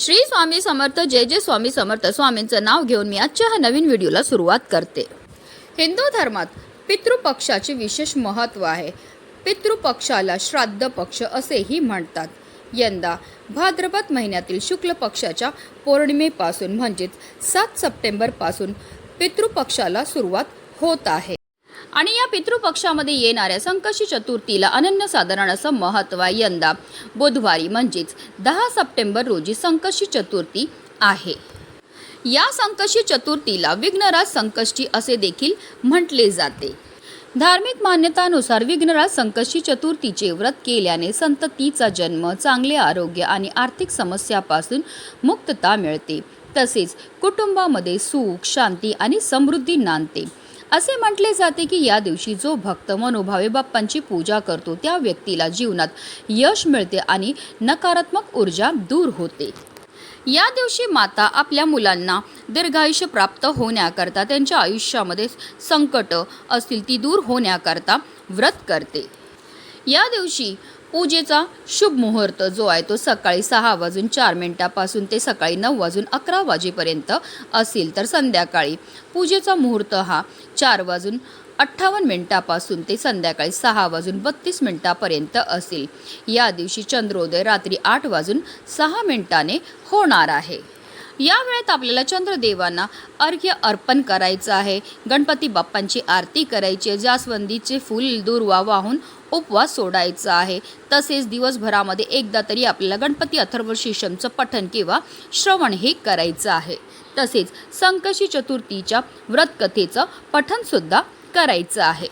श्री स्वामी समर्थ जय जय स्वामी समर्थ. स्वामींचं नाव घेऊन मी आजच्या ह्या नवीन व्हिडिओला सुरुवात करते. हिंदू धर्मात पितृपक्षाचे विशेष महत्त्व आहे. पितृपक्षाला श्राद्ध पक्ष असेही म्हणतात. यंदा भाद्रपद महिन्यातील शुक्ल पक्षाच्या पौर्णिमेपासून म्हणजेच सात सप्टेंबरपासून पितृपक्षाला सुरुवात होत आहे. आणि या पितृपक्षामध्ये येणाऱ्या संकशी चतुर्थीला अनन्यसाधारण असं महत्त्व आहे यंदा. बुधवारी म्हणजेच दहा सप्टेंबर रोजी संकशी चतुर्थी आहे. या संकशी चतुर्थीला विघ्नराज संकष्टी असे देखील म्हटले जाते. धार्मिक मान्यतानुसार विघ्नराज संकष्टी चतुर्थीचे व्रत केल्याने संततीचा जन्म चांगले आरोग्य आणि आर्थिक समस्यापासून मुक्तता मिळते. तसेच कुटुंबामध्ये सुख शांती आणि समृद्धी नांदते. असे म्हटले जाते की या दिवशी जो भक्त मनोभावे बाप्पांची पूजा करतो त्या व्यक्तीला जीवनात यश मिळते आणि नकारात्मक ऊर्जा दूर होते. या दिवशी माता आपल्या मुलांना दीर्घायुष्य प्राप्त होण्याकरता त्यांच्या आयुष्यामध्ये संकट असतील ती दूर होण्याकरता व्रत करते. या दिवशी पूजेचा शुभ मुहूर्त जो आहे तो सकाळी सहा वाजून चार मिनिटापासून ते सकाळी नऊ वाजून अकरा वाजेपर्यंत असेल तर संध्याकाळी. पूजेचा मुहूर्त हा चार वाजून अठ्ठावन्न मिनिटापासून ते संध्याकाळी सहा वाजून बत्तीस मिनिटापर्यंत असेल. या दिवशी चंद्रोदय रात्री आठ वाजून सहा मिनिटाने होणार आहे. या वेळेत आपल्याला चंद्रदेवांना अर्घ्य अर्पण करायचं आहे. गणपती बाप्पांची आरती करायची आहे. जास्वंदीचे फूल दुर्वा वाहून उपवास सोडायचा आहे. तसेच दिवसभरामध्ये एकदा तरी आपल्याला गणपती अथर्व शीर्षमचं पठण किंवा श्रवण हे करायचं आहे. तसेच संकशी चतुर्थीच्या व्रतकथेचं पठणसुद्धा करायचं आहे.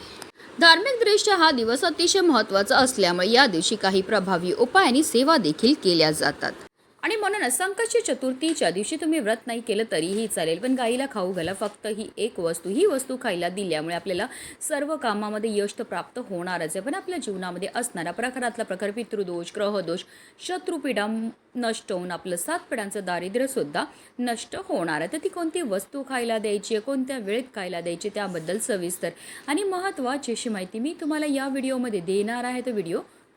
धार्मिकदृष्ट्या हा दिवस अतिशय महत्त्वाचा असल्यामुळे या दिवशी काही प्रभावी उपाय आणि सेवा देखील केल्या जातात. आणि म्हणूनच संकष्टी चतुर्थीच्या दिवशी तुम्ही व्रत नाही केलं तरीही चालेल पण गाईला खाऊ घाला फक्त ही एक वस्तू ही वस्तू खायला दिल्यामुळे आपल्याला सर्व कामामध्ये यश तर प्राप्त होणारच आहे. पण आपल्या जीवनामध्ये असणारा प्रकारातला प्रकार पितृदोष ग्रहदोष शत्रुपीडा नष्ट होऊन आपलं सात पिढ्यांचं दारिद्र्यसुद्धा नष्ट होणार आहे. तर ती कोणती वस्तू खायला द्यायची आहे कोणत्या वेळेत खायला द्यायची त्याबद्दल सविस्तर आणि महत्त्वाची अशी माहिती मी तुम्हाला या व्हिडिओमध्ये देणार आहे. तो व्हिडिओ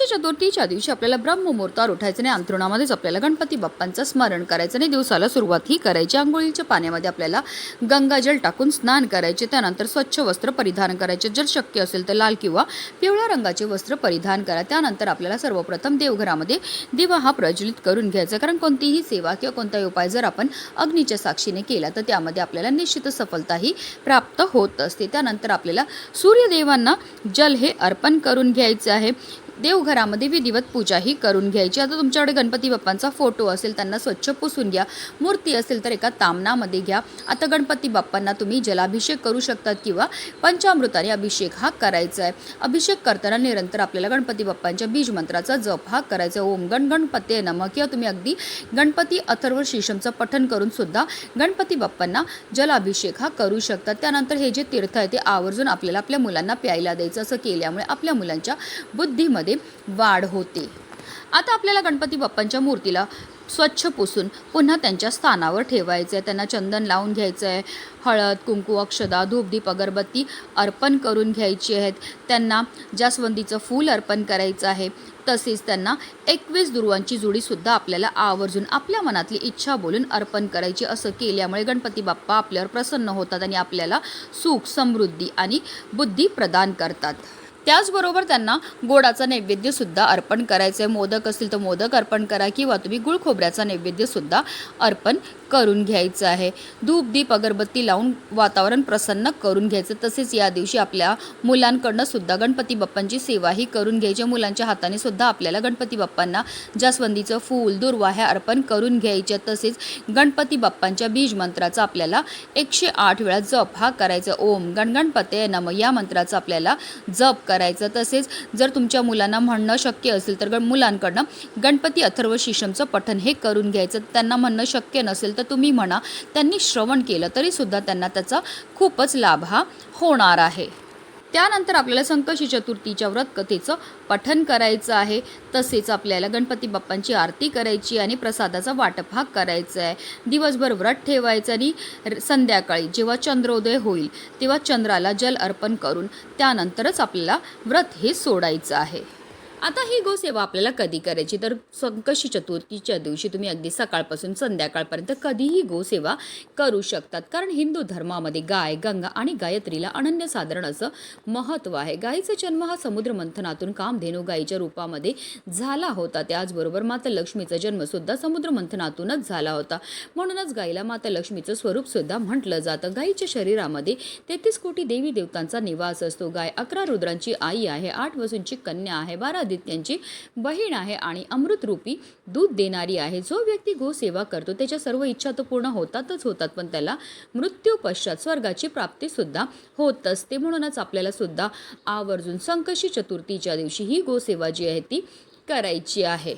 नका चतुर्थीच्या दिवशी आपल्याला ब्रह्ममुहूर्तावर उठायचं आणि अंतरुणामध्येच आपल्याला गणपती बाप्पांचं स्मरण करायचं आणि दिवसाला सुरुवात ही करायची. आंघोळीच्या पाण्यामध्ये आपल्याला गंगाजल टाकून स्नान करायचे. त्यानंतर स्वच्छ वस्त्र परिधान करायचे. जर शक्य असेल तर लाल किंवा पिवळ्या रंगाचे वस्त्र परिधान करा. त्यानंतर आपल्याला सर्वप्रथम देवघरामध्ये दिवा हा प्रज्वलित करून घ्यायचा. कारण कोणतीही सेवा किंवा कोणताही उपाय जर आपण अग्नीच्या साक्षीने केला तर त्यामध्ये आपल्याला निश्चित सफलताही प्राप्त होत असते. त्यानंतर आपल्याला सूर्यदेवांना जल हे अर्पण करून घ्यायचं आहे. देवघरामध्ये विधिवत पूजाही करून घ्यायची. आता तुमच्याकडे गणपती बाप्पांचा फोटो असेल त्यांना स्वच्छ पुसून घ्या. मूर्ती असेल तर एका तामनामध्ये घ्या. आता गणपती बाप्पांना तुम्ही जलाभिषेक करू शकतात किंवा पंचामृताने अभिषेक हा करायचा आहे. अभिषेक करताना निरंतर आपल्याला गणपती बाप्पांच्या बीज मंत्राचा जप हा करायचा आहे. ओम गण गणपती नम. किंवा तुम्ही अगदी गणपती अथर्व शीशमचं पठण करून सुद्धा गणपती बाप्पांना जलाभिषेक हा करू शकतात त्यानंतर हे जे तीर्थ आहे ते आवर्जून आपल्याला आपल्या मुलांना प्यायला द्यायचं. असं केल्यामुळे आपल्या मुलांच्या बुद्धीमध्ये वाढ होते. आता आपल्याला गणपती बाप्पांच्या मूर्तीला स्वच्छ पुसून पुन्हा त्यांच्या स्थानावर ठेवायचं आहे त्यांना चंदन लावून घ्यायचं आहे हळद कुंकू अक्षदा धूपदीप अगरबत्ती अर्पण करून घ्यायची आहेत. त्यांना जास्वंदीचं फूल अर्पण करायचं आहे. तसेच त्यांना एकवीस दुर्वांची जुडीसुद्धा आपल्याला आवर्जून आपल्या मनातली इच्छा बोलून अर्पण करायची. असं केल्यामुळे गणपती बाप्पा आपल्यावर प्रसन्न होतात आणि आपल्याला सुख समृद्धी आणि बुद्धी प्रदान करतात. त्याचबरोबर त्यांना गोडाचा नैवेद्यसुद्धा अर्पण करायचं आहे मोदक असतील तर मोदक अर्पण करा किंवा तुम्ही गुळ खोबऱ्याचा नैवेद्यसुद्धा अर्पण करून घ्यायचं आहे. धूप दीप अगरबत्ती लावून वातावरण प्रसन्न करून घ्यायचं. तसेच या दिवशी आपल्या मुलांकडनं सुद्धा गणपती बाप्पांची सेवाही करून घ्यायची. मुलांच्या हाताने सुद्धा आपल्याला गणपती बाप्पांना जास्वंदीचं फूल दुर्वाह्या अर्पण करून घ्यायच्या. तसेच गणपती बाप्पांच्या बीज मंत्राचा आपल्याला एकशे आठ वेळा जप हा करायचा. ओम गणगणपते नम या मंत्राचा आपल्याला जप करायचा करायचं. तसेच जर तुमच्या मुलांना म्हणणं शक्य असेल तर मुलांकडनं गणपती अथर्व शिशमचं पठण हे करून घ्यायचं. त्यांना म्हणणं शक्य नसेल तर तुम्ही म्हणा त्यांनी श्रवण केलं तरीसुद्धा त्यांना त्याचा खूपच लाभ हा होणार आहे. त्यानंतर आपल्याला संकशी चतुर्थीच्या व्रत कथेचं पठन करायचं आहे. तसेच आपल्याला गणपती बाप्पांची आरती करायची आणि प्रसादाचा वाटप हा करायचा आहे. दिवसभर व्रत ठेवायचं आणि र- संध्याकाळी जेव्हा चंद्रोदय होईल तेव्हा चंद्राला जल अर्पण करून त्यानंतरच आपल्याला व्रत हे सोडायचं आहे. आता ही गोसेवा आपल्याला कधी करायची? तर संकशी चतुर्थीच्या दिवशी तुम्ही अगदी सकाळपासून संध्याकाळपर्यंत कधीही गोसेवा करू शकतात. कारण हिंदू धर्मामध्ये गाय गंगा आणि गायत्रीला अनन्यसाधारण असं महत्त्व आहे. गायीचा जन्म हा समुद्र मंथनातून कामधेनू गायीच्या रूपामध्ये झाला होता. त्याचबरोबर माता लक्ष्मीचा जन्मसुद्धा समुद्र मंथनातूनच झाला होता. म्हणूनच गायीला माता लक्ष्मीचं स्वरूपसुद्धा म्हटलं जातं. गायीच्या शरीरामध्ये तेहतीस कोटी देवी देवतांचा निवास असतो. गाय अकरा रुद्रांची आई आहे आठ वसूंची कन्या आहे बारा आदित्यांची बहीण आहे आणि अमृतरूपी दूध देणारी आहे. जो व्यक्ती गोसेवा करतो त्याच्या सर्व इच्छा तर पूर्ण होतातच होतात पण त्याला मृत्यू पश्चात स्वर्गाची प्राप्तीसुद्धा होत असते म्हणूनच आपल्याला सुद्धा आवर्जून संकशी चतुर्थीच्या दिवशी ही गोसेवा जी आहे ती करायची आहे.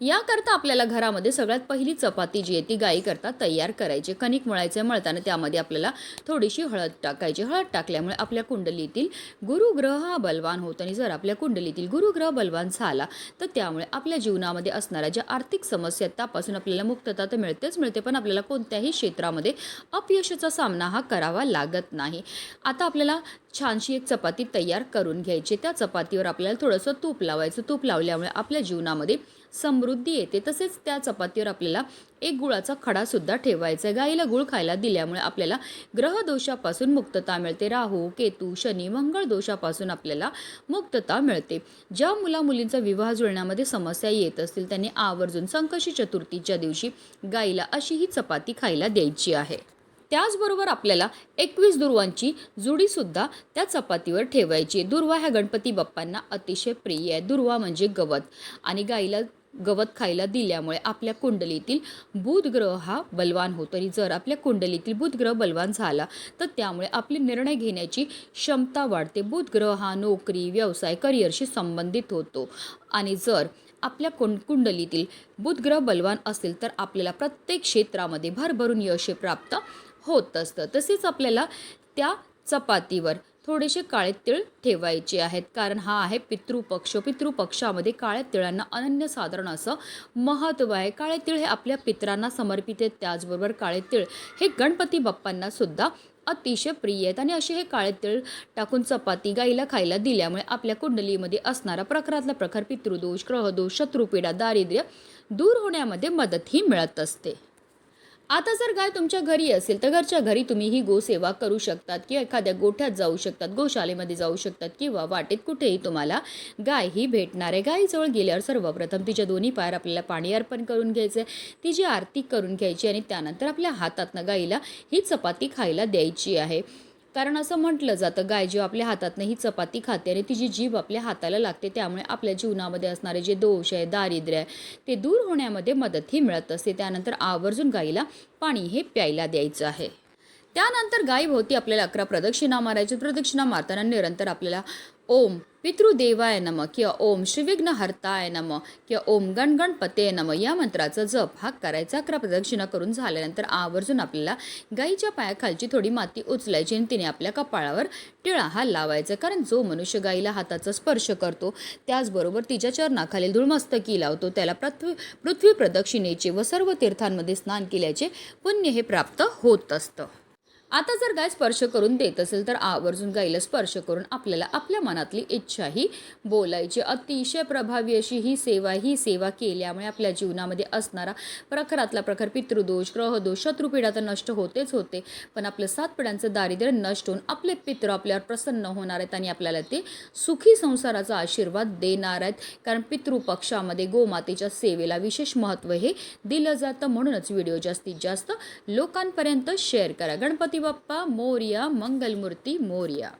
याकरता आपल्याला घरामध्ये सगळ्यात पहिली चपाती जी आहे ती गाईकरता तयार करायची. कणिक मळायचं मळताना त्यामध्ये आपल्याला थोडीशी हळद टाकायची. हळद टाकल्यामुळे आपल्या कुंडलीतील गुरुग्रह हा बलवान होतो. आणि जर आपल्या कुंडलीतील गुरुग्रह बलवान झाला तर त्यामुळे आपल्या जीवनामध्ये असणाऱ्या ज्या आर्थिक समस्या आहेत त्यापासून आपल्याला मुक्तता तर मिळतेच मिळते पण आपल्याला कोणत्याही क्षेत्रामध्ये अपयशाचा सामना हा करावा लागत नाही. आता आपल्याला छानशी एक चपाती तयार करून घ्यायची त्या चपातीवर आपल्याला थोडंसं तूप लावायचं. तूप लावल्यामुळे आपल्या जीवनामध्ये समृद्धी येते. तसेच त्या चपातीवर आपल्याला एक गुळाचा खडासुद्धा ठेवायचा आहे. गाईला गुळ खायला दिल्यामुळे आपल्याला ग्रहदोषापासून मुक्तता मिळते. राहू केतू शनी मंगळ दोषापासून आपल्याला मुक्तता मिळते. ज्या मुला मुलींचा विवाह जुळण्यामध्ये समस्या येत असतील त्यांनी आवर्जून संकशी चतुर्थीच्या दिवशी गाईला अशी ही चपाती खायला द्यायची आहे. त्याचबरोबर आपल्याला एकवीस दुर्वांची जुडीसुद्धा त्या चपातीवर ठेवायची दुर्वा ह्या गणपती बाप्पांना अतिशय प्रिय आहे. दुर्वा म्हणजे गवत. आणि गाईला गवत खायला दिल्यामुळे आपल्या कुंडलीतील बुध ग्रह हा बलवान होतो. आणि जर आपल्या कुंडलीतील बुध ग्रह बलवान झाला तर त्यामुळे आपली निर्णय घेण्याची क्षमता वाढते. बुध ग्रह हा नोकरी व्यवसाय करिअरशी संबंधित होतो. आणि जर आपल्या कुंड कुंडलीतील बुधग्रह बलवान असेल तर आपल्याला प्रत्येक क्षेत्रामध्ये भरभरून यश प्राप्त होत असतं. तसेच आपल्याला त्या चपातीवर थोडेसे काळे तिळ ठेवायचे आहेत. कारण हा आहे पितृपक्ष. पितृपक्षामध्ये काळ्या तिळांना अनन्यसाधारण असं महत्त्व आहे. काळे तिळ हे आपल्या पितरांना समर्पित आहेत. त्याचबरोबर काळे तिळ हे गणपती बाप्पांना सुद्धा अतिशय प्रिय आहेत. आणि असे हे काळे तिळ टाकून चपाती गाईला खायला दिल्यामुळे आपल्या कुंडलीमध्ये असणारा प्रखरातला प्रखर पितृदोष ग्रहदोष शत्रुपीडा दारिद्र्य दूर होण्यामध्ये मदतही मिळत असते. आता जर गाय तुमच्या घरी असेल तर घरच्या घरी तुम्ही ही गोसेवा करू शकतात किंवा एखाद्या गोठ्यात जाऊ शकतात गोशालेमध्ये जाऊ शकतात किंवा वाटेत कुठेही तुम्हाला गाय ही भेटणार आहे. गायीजवळ गेल्यावर सर्वप्रथम तिच्या दोन्ही पायर आपल्याला पाणी अर्पण करून घ्यायचं आहे तिची आरती करून घ्यायची आणि त्यानंतर आपल्या हातातनं गाईला ही चपाती खायला द्यायची आहे. कारण असं म्हटलं जातं गाय जीव आपल्या हातातनं ही चपाती खाते आणि तिची जीभ आपल्या हाताला लागते त्यामुळे आपल्या जीवनामध्ये असणारे जे दोष आहे दारिद्र्य आहे ते दूर होण्यामध्ये मदतही मिळत असते. त्यानंतर आवर्जून गाईला पाणी हे प्यायला द्यायचं आहे. त्यानंतर गायीभोवती आपल्याला अकरा प्रदक्षिणा मारायची. प्रदक्षिणा मारताना निरंतर आपल्याला ओम पितृदेवाय नम किंवा ओम श्रीविघ्न हर्ताय नम किंवा ओम गणगणपते नम या मंत्राचा जप हा करायचा अकरा प्रदक्षिणा करून झाल्यानंतर आवर्जून आपल्याला गाईच्या पायाखालची थोडी माती उचलायची आणि तिने आपल्या कपाळावर टिळा हा लावायचा. कारण जो मनुष्य गाईला हाताचा स्पर्श करतो त्याचबरोबर तिच्या चरणाखाली धुळमस्तकी लावतो त्याला पृथ्वी पृथ्वी प्रदक्षिणेचे व सर्व तीर्थांमध्ये स्नान केल्याचे पुण्य हे प्राप्त होत असतं. आता जर गाय स्पर्श करून देत असेल तर आवर्जून गायीला स्पर्श करून आपल्याला आपल्या मनातली इच्छाही बोलायची. अतिशय प्रभावी अशी ही सेवा ही सेवा केल्यामुळे आपल्या जीवनामध्ये असणारा प्रखरातला प्रखर पितृदोष ग्रहदोष शत्रुपीडा तर नष्ट होतेच होते. पण आपलं सात पिढ्यांचं दारिद्र्य नष्ट होऊन आपले पित्र आपल्यावर प्रसन्न होणार आहेत आणि आपल्याला ते सुखी संसाराचा आशीर्वाद देणार आहेत. कारण पितृपक्षामध्ये गोमातेच्या सेवेला विशेष महत्त्व हे दिलं जातं. म्हणूनच व्हिडिओ जास्तीत जास्त लोकांपर्यंत शेअर करा. गणपती பாட்டிவப்பா மோரியா மங்கல்மூர்த்தி மோரியா.